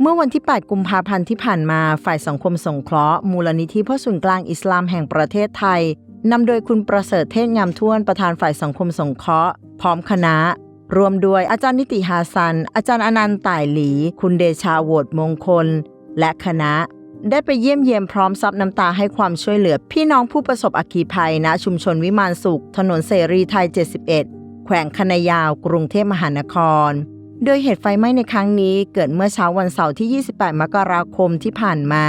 เมื่อวันที่ 8 กุมภาพันธ์ที่ผ่านมาฝ่ายสังคมสงเคราะห์ มูลนิธิเพื่อศูนย์กลางอิสลามแห่งประเทศไทยนำโดยคุณประเสริฐเทศงามท่วนประธานฝ่ายสังคมสงเคราะห์ พร้อมคณะ รวมด้วยอาจารย์นิติฮาซัน อาจารย์อนันต์ต่ายหลี คุณเดชาโวตมงคล และคณะ ได้ไปเยี่ยมเยียมพร้อมซับน้ำตาให้ความช่วยเหลือ พี่น้องผู้ประสบอัคคีภัยณชุมชนวิมานสุข ถนนเสรีไทย 71 แขวงคณะยาวกรุงเทพมหานคร โดยเหตุไฟไหม้ในครั้งนี้เกิดเมื่อเช้าวันเสาร์ที่ 28 มกราคมที่ผ่านมา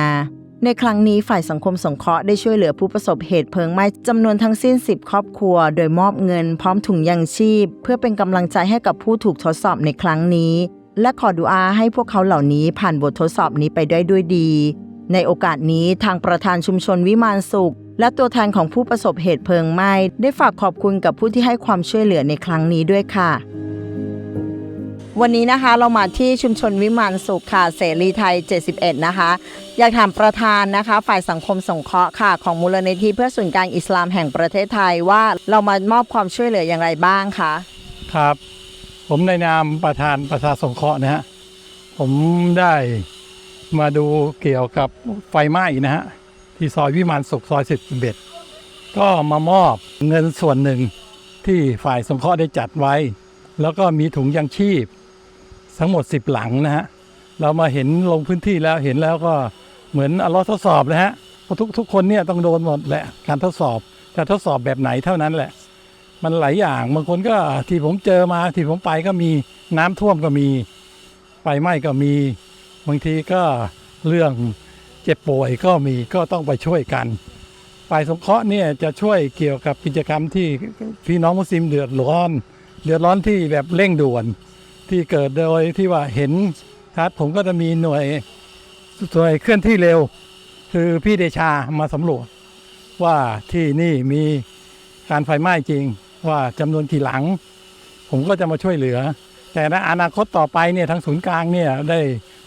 ในครั้งนี้ฝ่ายสังคมสงเคราะห์ได้ช่วยเหลือผู้ประสบเหตุเพลิงไหม้จำนวนทั้งสิ้น 10 ครอบครัว โดยมอบเงินพร้อมถุงยังชีพ เพื่อเป็นกำลังใจให้กับผู้ถูกทดสอบในครั้งนี้ และขอดุอาให้พวกเขาเหล่านี้ผ่านบททดสอบนี้ไปได้ด้วยดี ในโอกาสนี้ทางประธานชุมชนวิมานสุข และตัวแทนของผู้ประสบเหตุเพลิงไหม้ได้ฝากขอบคุณกับผู้ที่ให้ความช่วยเหลือในครั้งนี้ด้วยค่ะ วันนี้นะคะเรามาที่ชุมชนวิมานสุขค่ะเสรีไทย 71 นะคะ อยากถามประธานนะคะ ฝ่ายสังคมสงเคราะห์ค่ะ ของมูลนิธิเพื่อศูนกลางอิสลามแห่งประเทศไทยว่าเรามามอบความช่วยเหลืออย่างไรบ้างคะครับ ผมในนามประธานประชาสงเคราะห์นะฮะผมได้มาดูเกี่ยวกับไฟไหม้นะฮะ ที่ซอยวิมานสุขซอยสิบเอ็ดก็มามอบเงินส่วนหนึ่งที่ฝ่ายสงเคราะห์ได้จัดไว้ แล้วก็มีถุงยังชีพ ทั้งหมด 10 หลังนะฮะเรามาเห็นลงพื้นที่แล้วเห็นแล้วก็เหมือนอลอทดสอบนะฮะเพราะทุกทุกคนเนี่ยต้องโดนหมดแหละการทดสอบจะทดสอบแบบไหนเท่านั้นแหละ มันหลายอย่างบางคนก็ที่ผมเจอมาที่ผมไปก็มีน้ำท่วมก็มีไฟไหม้ก็มี บางทีก็เรื่อง เจ็บป่วยก็มีก็ต้องไปช่วยกันฝ่ายสงเคราะห์เนี่ยจะช่วยเกี่ยวกับกิจกรรมที่พี่น้องมุสลิมเดือดร้อน เดือดร้อนที่แบบเร่งด่วน ที่เกิดโดยที่ว่าเห็นทัดผมก็จะมีหน่วยหน่วยเคลื่อนที่เร็ว คือพี่เดชามาสำรวจ ว่าที่นี่มีการไฟไหม้จริง ว่าจำนวนกี่หลัง ผมก็จะมาช่วยเหลือ แต่ในอนาคตต่อไปเนี่ยทางศูนย์กลางเนี่ยได้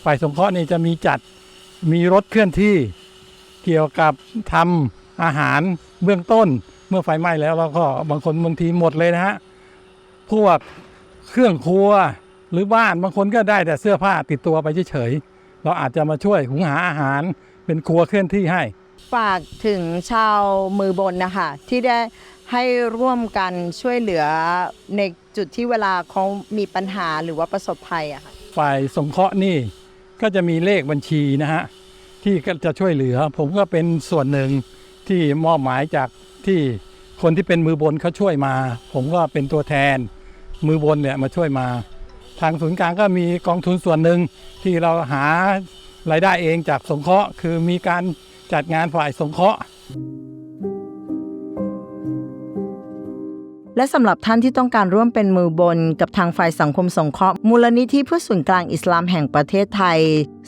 ฝ่ายสงเคราะห์นี่จะมีจัด มีรถเคลื่อนที่เกี่ยวกับทำอาหารเบื้องต้น เมื่อไฟไหม้แล้วแล้วก็บางคนบางทีหมดเลยนะฮะพวกเครื่องครัวหรือบ้านบางคนก็ได้แต่เสื้อผ้าติดตัวไปเฉยๆเราอาจจะมาช่วยหุงหาอาหารเป็นครัวเคลื่อนที่ให้ ฝากถึงชาวมือบนนะคะที่ได้ให้ร่วมกันช่วยเหลือในจุดที่เวลาเขามีปัญหาหรือว่าประสบภัยอะค่ะฝ่ายสงเคราะห์นี่ ก็จะมีเลขบัญชีนะฮะที่ก็จะช่วยเหลือ ผมก็เป็นส่วนหนึ่งที่มอบหมายจากที่คนที่เป็นมือบนเขาช่วยมา ผมก็เป็นตัวแทนมือบนเนี่ยมาช่วยมา ทางศูนย์กลางก็มีกองทุนส่วนหนึ่งที่เราหารายได้เองจากสงเคราะห์ คือมีการจัดงานฝ่ายสงเคราะห์ และสำหรับท่านที่ต้องการร่วมเป็นมือบน กับทางฝ่ายสังคมสงเคราะห์มูลนิธิเพื่อศูนกลางอิสลามแห่งประเทศไทย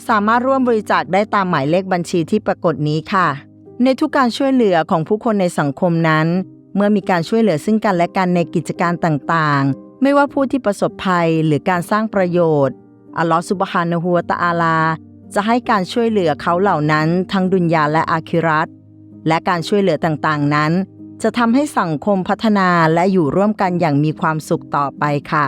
สามารถร่วมบริจาคได้ตามหมายเลขบัญชีที่ปรากฏนี้ค่ะ ในทุกการช่วยเหลือของผู้คนในสังคมนั้น เมื่อมีการช่วยเหลือซึ่งกันและกันในกิจการต่างๆ ไม่ว่าผู้ที่ประสบภัยหรือการสร้างประโยชน์อัลลอฮฺซุบฮานะฮูวตะอาลา จะให้การช่วยเหลือเขาเหล่านั้นทั้งดุนยาและอาคิรัตและการช่วยเหลือต่างๆนั้น จะทำให้สังคมพัฒนาและอยู่ร่วมกันอย่างมีความสุขต่อไปค่ะ